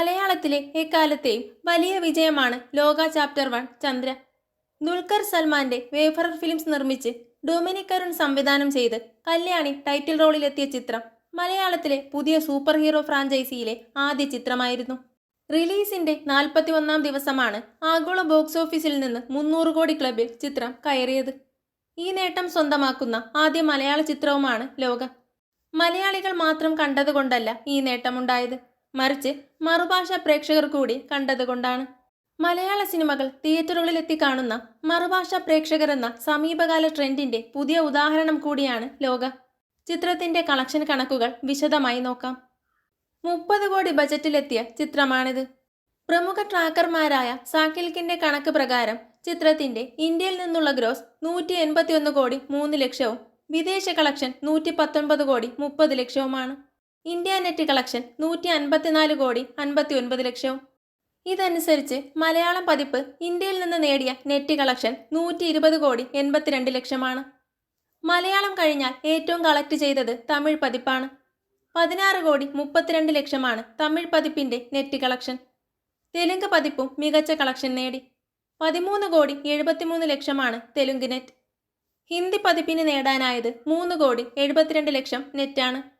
മലയാളത്തിലെ എക്കാലത്തെയും വലിയ വിജയമാണ് ലോക ചാപ്റ്റർ വൺ ചന്ദ്ര. ദുൽഖർ സൽമാന്റെ വേഫറർ ഫിലിംസ് നിർമ്മിച്ച് ഡൊമിനിക് അരുൺ സംവിധാനം ചെയ്ത് കല്യാണി ടൈറ്റിൽ റോളിലെത്തിയ ചിത്രം മലയാളത്തിലെ പുതിയ സൂപ്പർ ഹീറോ ഫ്രാഞ്ചൈസിയിലെ ആദ്യ ചിത്രമായിരുന്നു. റിലീസിന്റെ നാൽപ്പത്തി ഒന്നാം ദിവസമാണ് ആഗോള ബോക്സ് ഓഫീസിൽ നിന്ന് മുന്നൂറ് കോടി ക്ലബിൽ ചിത്രം കയറിയത്. ഈ നേട്ടം സ്വന്തമാക്കുന്ന ആദ്യ മലയാള ചിത്രവുമാണ് ലോക. മലയാളികൾ മാത്രം കണ്ടതുകൊണ്ടല്ല ഈ നേട്ടമുണ്ടായത്. മറിച്ച് മറുഭാഷ പ്രേക്ഷകർ കൂടി കണ്ടതുകൊണ്ടാണ് മലയാള സിനിമകൾ തിയേറ്ററുകളിലെത്തി കാണുന്ന മറുഭാഷ പ്രേക്ഷകർ എന്ന സമീപകാല ട്രെൻഡിന്റെ പുതിയ ഉദാഹരണം കൂടിയാണ് ലോക. ചിത്രത്തിന്റെ കളക്ഷൻ കണക്കുകൾ വിശദമായി നോക്കാം. മുപ്പത് കോടി ബജറ്റിലെത്തിയ ചിത്രമാണിത്. പ്രമുഖ ട്രാക്കർമാരായ സാക്കിൽക്കിന്റെ കണക്ക് പ്രകാരം ചിത്രത്തിന്റെ ഇന്ത്യയിൽ നിന്നുള്ള ഗ്രോസ് നൂറ്റി എൺപത്തിയൊന്ന് കോടി മൂന്ന് ലക്ഷവും വിദേശ കളക്ഷൻ നൂറ്റി പത്തൊൻപത് കോടി മുപ്പത് ലക്ഷവുമാണ്. ഇന്ത്യ നെറ്റ് കളക്ഷൻ നൂറ്റി അൻപത്തിനാല് കോടി അൻപത്തി ഒൻപത് ലക്ഷവും ഇതനുസരിച്ച് മലയാളം പതിപ്പ് ഇന്ത്യയിൽ നിന്ന് നേടിയ നെറ്റ് കളക്ഷൻ നൂറ്റി ഇരുപത് കോടി എൺപത്തിരണ്ട് ലക്ഷമാണ്. മലയാളം കഴിഞ്ഞാൽ ഏറ്റവും കളക്ട് ചെയ്തത് തമിഴ് പതിപ്പാണ്. പതിനാറ് കോടി മുപ്പത്തിരണ്ട് ലക്ഷമാണ് തമിഴ് പതിപ്പിന്റെ നെറ്റ് കളക്ഷൻ. തെലുങ്ക് പതിപ്പും മികച്ച കളക്ഷൻ നേടി. പതിമൂന്ന് കോടി എഴുപത്തിമൂന്ന് ലക്ഷമാണ് തെലുങ്ക് നെറ്റ്. ഹിന്ദി പതിപ്പിന് നേടാനായത് മൂന്ന് കോടി എഴുപത്തിരണ്ട് ലക്ഷം നെറ്റാണ്.